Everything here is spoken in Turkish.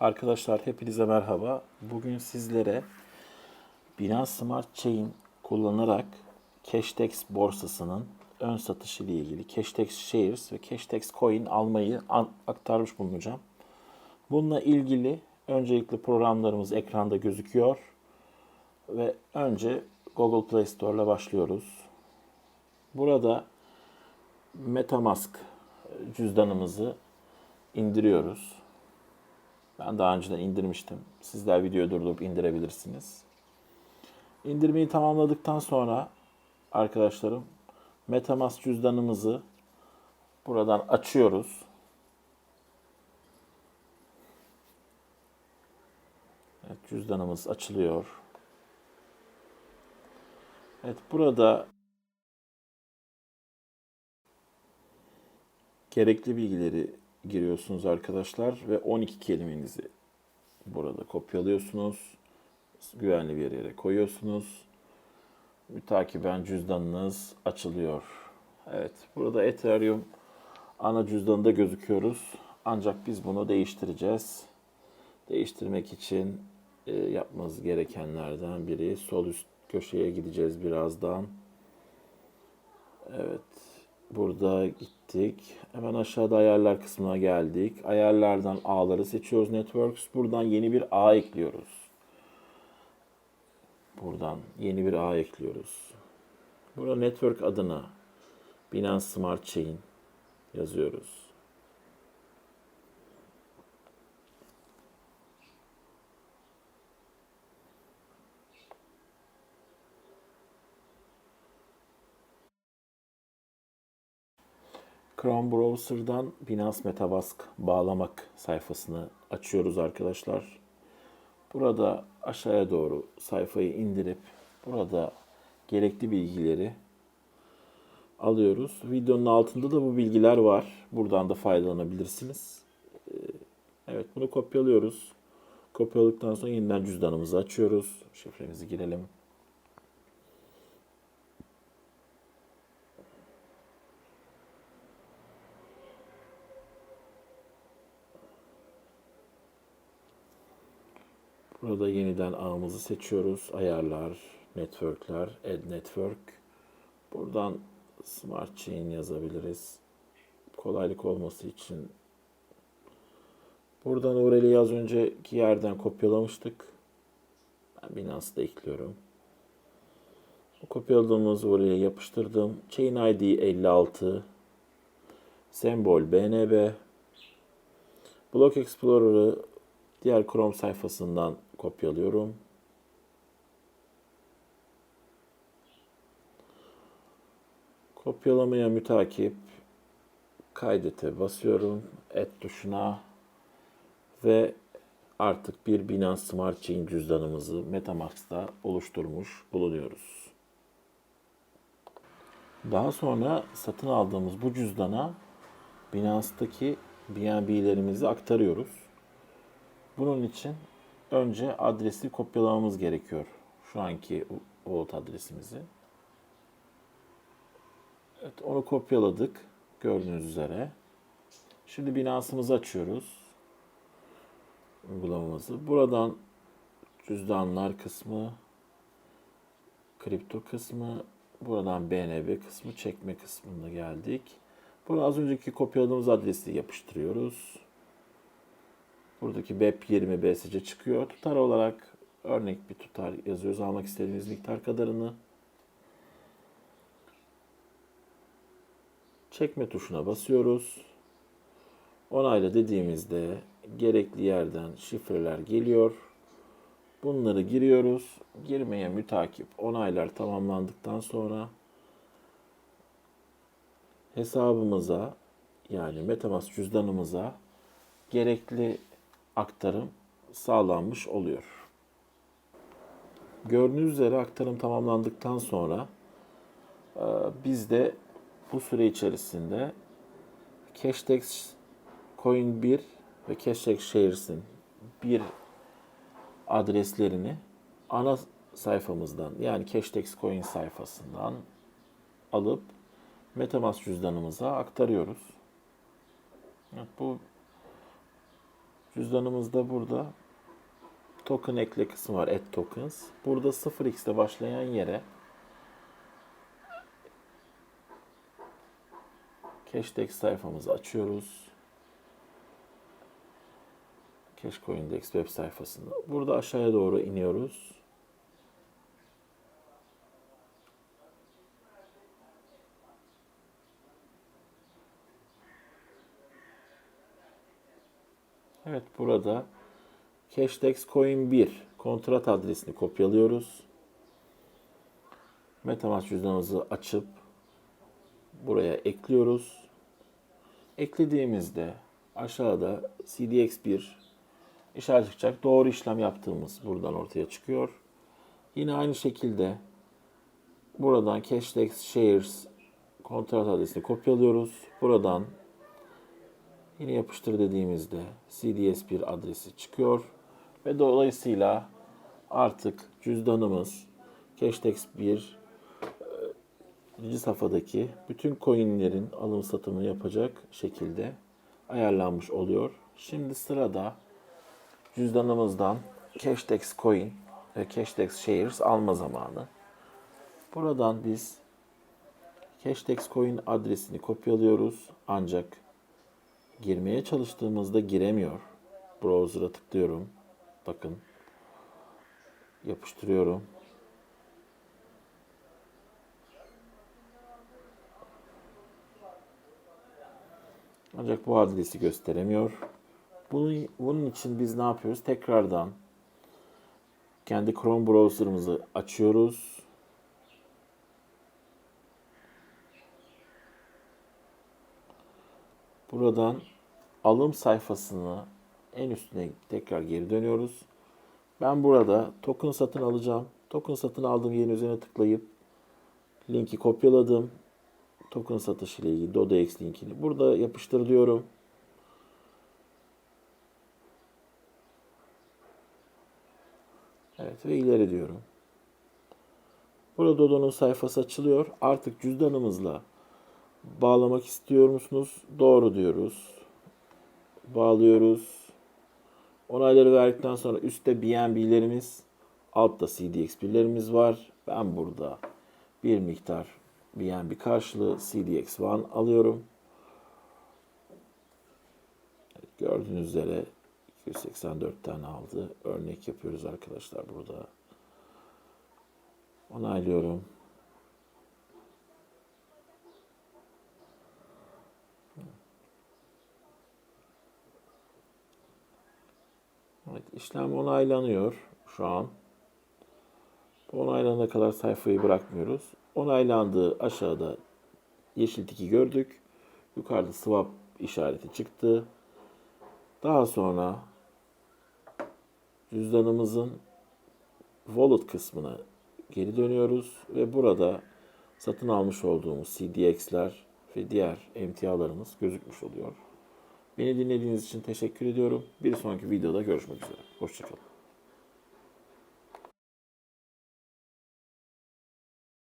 Arkadaşlar hepinize merhaba. Bugün sizlere Binance Smart Chain kullanarak Cashtex borsasının ön satışı ile ilgili Cashtex Shares ve Cashtex Coin almayı aktarmış bulunacağım. Bununla ilgili öncelikle programlarımız ekranda gözüküyor ve önce Google Play Store ile başlıyoruz. Burada MetaMask cüzdanımızı indiriyoruz. Ben daha önceden indirmiştim. Sizler videoyu durdurup indirebilirsiniz. İndirmeyi tamamladıktan sonra arkadaşlarım MetaMask cüzdanımızı buradan açıyoruz. Evet, cüzdanımız açılıyor. Evet, burada gerekli bilgileri giriyorsunuz arkadaşlar ve 12 kelimenizi burada kopyalıyorsunuz. Güvenli bir yere koyuyorsunuz. Mütakiben cüzdanınız açılıyor. Evet, burada Ethereum ana cüzdanında gözüküyoruz. Ancak biz bunu değiştireceğiz. Değiştirmek için e, yapmanız gerekenlerden biri sol üst köşeye gideceğiz birazdan. Evet. Burada gittik. Hemen aşağıda ayarlar kısmına geldik. Ayarlardan A'ları seçiyoruz. Networks. Buradan yeni bir A ekliyoruz. Buradan yeni bir A ekliyoruz. Burada network adına Binance Smart Chain yazıyoruz. Chrome Browser'dan Binance Metamask bağlamak sayfasını açıyoruz arkadaşlar. Burada aşağıya doğru sayfayı indirip burada gerekli bilgileri alıyoruz. Videonun altında da bu bilgiler var. Buradan da faydalanabilirsiniz. Ee, Evet bunu kopyalıyoruz. Kopyaladıktan sonra yeniden cüzdanımızı açıyoruz. Şifremizi girelim. Burada yeniden ağımızı seçiyoruz. Ayarlar, networkler, add network. Buradan smart chain yazabiliriz. Kolaylık olması için. Buradan URL'yi az önceki yerden kopyalamıştık. Ben Binance'da ekliyorum. Kopyaladığımız URL'ye yapıştırdım. Chain ID 56. Sembol BNB. Block Explorer'ı diğer Chrome sayfasından kopyalıyorum. Kopyalamaya mütakip kaydete basıyorum. Et tuşuna ve artık bir Binance Smart Chain cüzdanımızı MetaMask'ta oluşturmuş bulunuyoruz. Daha sonra satın aldığımız bu cüzdana Binance'daki BNB'lerimizi aktarıyoruz. Bunun için önce adresi kopyalamamız gerekiyor. Şu anki wallet adresimizi. Evet, onu kopyaladık. Gördüğünüz üzere. Şimdi Binance'ımızı açıyoruz. Uygulamamızı. Buradan cüzdanlar kısmı, kripto kısmı, buradan BNB kısmı, çekme kısmına geldik. Burada az önceki kopyaladığımız adresi yapıştırıyoruz. Buradaki BEP20 BSC çıkıyor. Tutar olarak örnek bir tutar yazıyoruz. Almak istediğimiz miktar kadarını. Çekme tuşuna basıyoruz. Onayla dediğimizde gerekli yerden şifreler geliyor. Bunları giriyoruz. Girmeye mütakip onaylar tamamlandıktan sonra hesabımıza yani MetaMask cüzdanımıza gerekli aktarım sağlanmış oluyor. Gördüğünüz üzere aktarım tamamlandıktan sonra e, biz de bu süre içerisinde Cashtex Coin 1 ve Cashtex Shares'in bir adreslerini ana sayfamızdan yani Cashtex Coin sayfasından alıp MetaMask cüzdanımıza aktarıyoruz. Evet, bu Cüzdanımızda burada token ekle kısmı var. Add tokens. Burada 0x ile başlayan yere Cashdex sayfamızı açıyoruz. Cashcoindex web sayfasında. Burada aşağıya doğru iniyoruz. Evet burada Cashdex Coin 1 kontrat adresini kopyalıyoruz. Metamask cüzdanımızı açıp buraya ekliyoruz. Eklediğimizde aşağıda CDX1 işaret çıkacak. Doğru işlem yaptığımız buradan ortaya çıkıyor. Yine aynı şekilde buradan Cashdex Shares kontrat adresini kopyalıyoruz. Buradan Yine yapıştır dediğimizde CDS1 adresi çıkıyor. Ve dolayısıyla artık cüzdanımız Cashdex 1 birinci safhadaki bütün coinlerin alım satımını yapacak şekilde ayarlanmış oluyor. Şimdi sırada cüzdanımızdan Cashdex Coin ve Cashdex Shares alma zamanı. Buradan biz Cashdex Coin adresini kopyalıyoruz ancak girmeye çalıştığımızda giremiyor. Browser'a tıklıyorum. Bakın. Yapıştırıyorum. Ancak bu adresi gösteremiyor. Bunun, bunun için biz ne yapıyoruz? Tekrardan kendi Chrome browser'ımızı açıyoruz. Buradan alım sayfasını en üstüne tekrar geri dönüyoruz. Ben burada token satın alacağım. Token satın aldığım yerin üzerine tıklayıp linki kopyaladım. Token satışı ile ilgili DodoX linkini burada yapıştır diyorum. Evet ve ileri diyorum. Burada Dodo'nun sayfası açılıyor. Artık cüzdanımızla bağlamak istiyor musunuz? Doğru diyoruz. Bağlıyoruz. Onayları verdikten sonra üstte BNB'lerimiz, altta CDX1'lerimiz var. Ben burada bir miktar BNB karşılığı CDX1 alıyorum. Evet, gördüğünüz üzere 284 tane aldı. Örnek yapıyoruz arkadaşlar burada. Onaylıyorum. Evet, işlem onaylanıyor şu an. Bu onaylanana kadar sayfayı bırakmıyoruz. Onaylandığı aşağıda yeşil tiki gördük. Yukarıda swap işareti çıktı. Daha sonra cüzdanımızın wallet kısmına geri dönüyoruz ve burada satın almış olduğumuz CDX'ler ve diğer emtialarımız gözükmüş oluyor. Beni dinlediğiniz için teşekkür ediyorum. Bir sonraki videoda görüşmek üzere. Hoşçakalın.